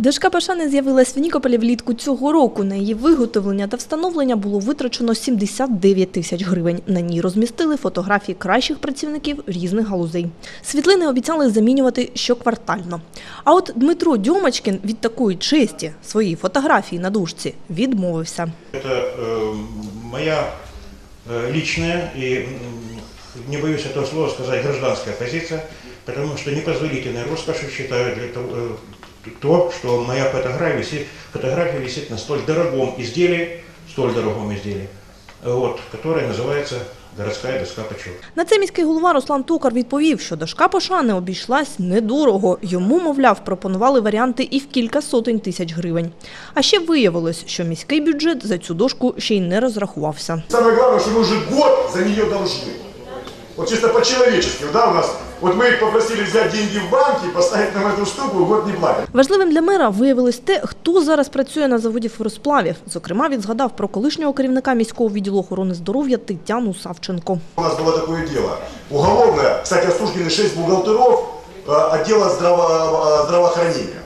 Дошка пошани з'явилась в Нікополі влітку цього року. На її виготовлення та встановлення було витрачено 79 тисяч гривень. На ній розмістили фотографії кращих працівників різних галузей. Світлини обіцяли замінювати щоквартально. А от Дмитро Дьомачкін від такої честі своїй фотографії на дужці відмовився. Это э, моя э, личная и, м, не боюсь этого слова сказать, гражданская позиция, потому что непозволительной роскошью считаю для того, э, то, что моя фотография висит, фотография висит на столь дорогом изделии, столь дорогом изделии, вот, которое называется городская доска почета. На це міський голова Руслан Токар відповів, що дошка пошани обійшлась недорого. Йому, мовляв, пропонували варіанти і в кілька сотень тисяч гривень. А ще виявилось, що міський бюджет за цю дошку ще й не розрахувався. Самое главное, что мы уже год за нее должны. Вот чисто по-человечески, да, у нас. Вот мы их попросили взять деньги в банке и поставить нам эту штуку, год не платят. Важливим для мера виявилось те, хто зараз працює на заводі форосплавів. Зокрема, він згадав про колишнього керівника міського відділу охорони здоров'я Тетяну Савченко. У нас было такое дело. Уголовное, кстати, осуждены 6 бухгалтеров э, отдела здраво- э, здравоохранения.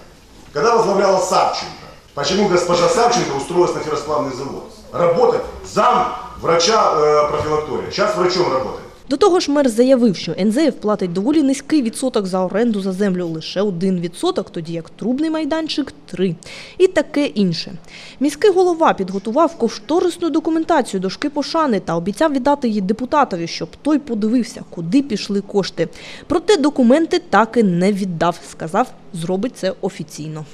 Когда возглавляла Савченко. Почему госпожа Савченко устроилась на ферросплавный завод? Работать зам врача э, профилактория. Сейчас врачом работает. До того ж, мер заявив, що НЗФ платить доволі низький відсоток за оренду за землю лише один відсоток, тоді як трубний майданчик – три. І таке інше. Міський голова підготував кошторисну документацію дошки пошани та обіцяв віддати її депутатові, щоб той подивився, куди пішли кошти. Проте документи так і не віддав. Сказав, зробить це офіційно.